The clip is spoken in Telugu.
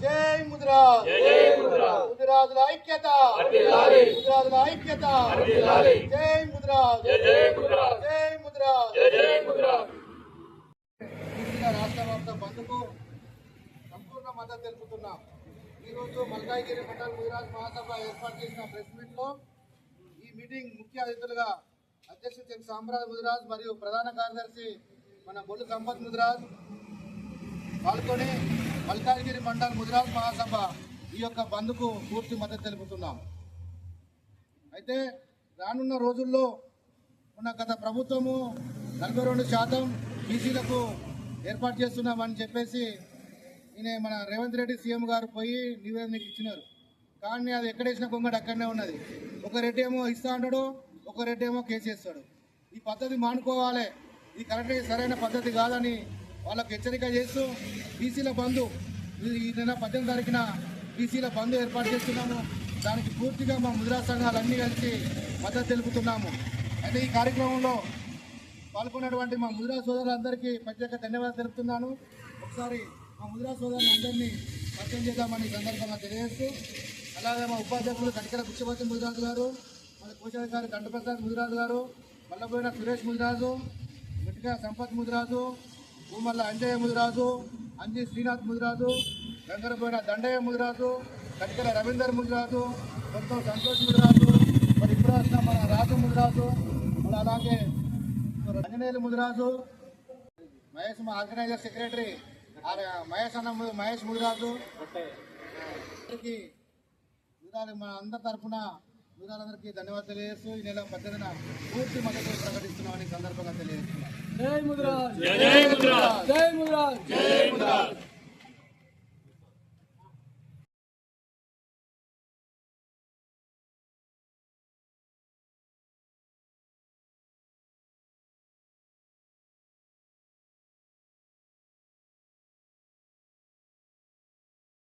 జై ముదిరాజ్. ముదిరాజుల ఐక్యత. ముదిరాజుల ఐక్యత. జై ముదిరాజ్. జై పూర్తిగా రాష్ట్ర వ్యాప్త బంద్కు సంపూర్ణ మద్దతు తెలుపుతున్నాం. ఈరోజు మల్కాయిగిరి మండల్ ముదిరాజ్ మహాసభ ఏర్పాటు చేసిన ప్రెస్ మీట్లో ఈ మీటింగ్ ముఖ్య అతిథులుగా అధ్యక్షుడు సామ్రాజ్ ముదిరాజ్ మరియు ప్రధాన కార్యదర్శి మన బొల్లు సంపత్ ముదిరాజ్ పాల్గొని మల్కాజ్గిరి మండల్ ముదిరాజ్ మహాసభ ఈ యొక్క బంద్కు పూర్తి మద్దతు తెలుపుతున్నాం. అయితే రానున్న రోజుల్లో ఉన్న గత ప్రభుత్వము నలభై రెండు శాతం బీసీలకు ఏర్పాటు చేస్తున్నామని చెప్పేసి ఈయన మన రేవంత్ రెడ్డి సీఎం గారు పోయి నివేదన ఇచ్చినారు. కానీ అది ఎక్కడేసిన కొంగడు అక్కడనే ఉన్నది. ఒక రెడ్డి ఏమో ఇస్తా అంటాడు ఒక రెడ్డి ఏమో కేసు ఈ పద్ధతి మానుకోవాలి. ఇది కరెక్ట్ సరైన పద్ధతి కాదని వాళ్ళకు హెచ్చరిక చేస్తూ బీసీల బంధు ఈ- నెల పద్దెనిమిది తారీఖున బీసీల బంధు ఏర్పాటు చేస్తున్నాము. దానికి పూర్తిగా మా ముద్రా సంఘాలన్నీ కలిసి మద్దతు తెలుపుతున్నాము. అయితే ఈ కార్యక్రమంలో పాల్గొన్నటువంటి మా ముద్రా సోదరులందరికీ ప్రత్యేక ధన్యవాదాలు తెలుపుతున్నాను. ఒకసారి మా ముద్రా సోదరులందరినీ పరిచయం చేద్దామని సందర్భంగా తెలియజేస్తూ అలాగే మా ఉపాధ్యక్షులు కటికల పుష్పవతి ముదిరాజు గారు మన కోశాధికారి దండప్రసాద్ ముదిరాజు గారు మల్లబోయిన సురేష్ ముదిరాజు గట్టిగా సంపత్ ముదిరాజు భూమల్ల అంజయ్య ముదిరాజు అంజి శ్రీనాథ్ ముదిరాజు గంగరబోయిన దండయ్య ముదిరాజు కటికల రవీందర్ ముదిరాజు కొంత సంతోష్ ముదిరాజు మరి ఇప్పుడు వచ్చిన మన రాజు ముదిరాజు మరి అలాగే అంజనేయులు ముదిరాజు మహేష్ మా ఆర్గనైజర్ సెక్రటరీ మహేష్ అన్న మహేష్ ముదిరాజు. ముదిరాలు మన అందరి తరఫున ముదిరాలందరికీ ధన్యవాదాలు తెలియజేస్తూ ఈ నెల పద్దెనిమిదిన పూర్తి మద్దతు ప్రకటిస్తున్నామని సందర్భంగా తెలియజేస్తున్నాం. జై ముద్రాజ్ జై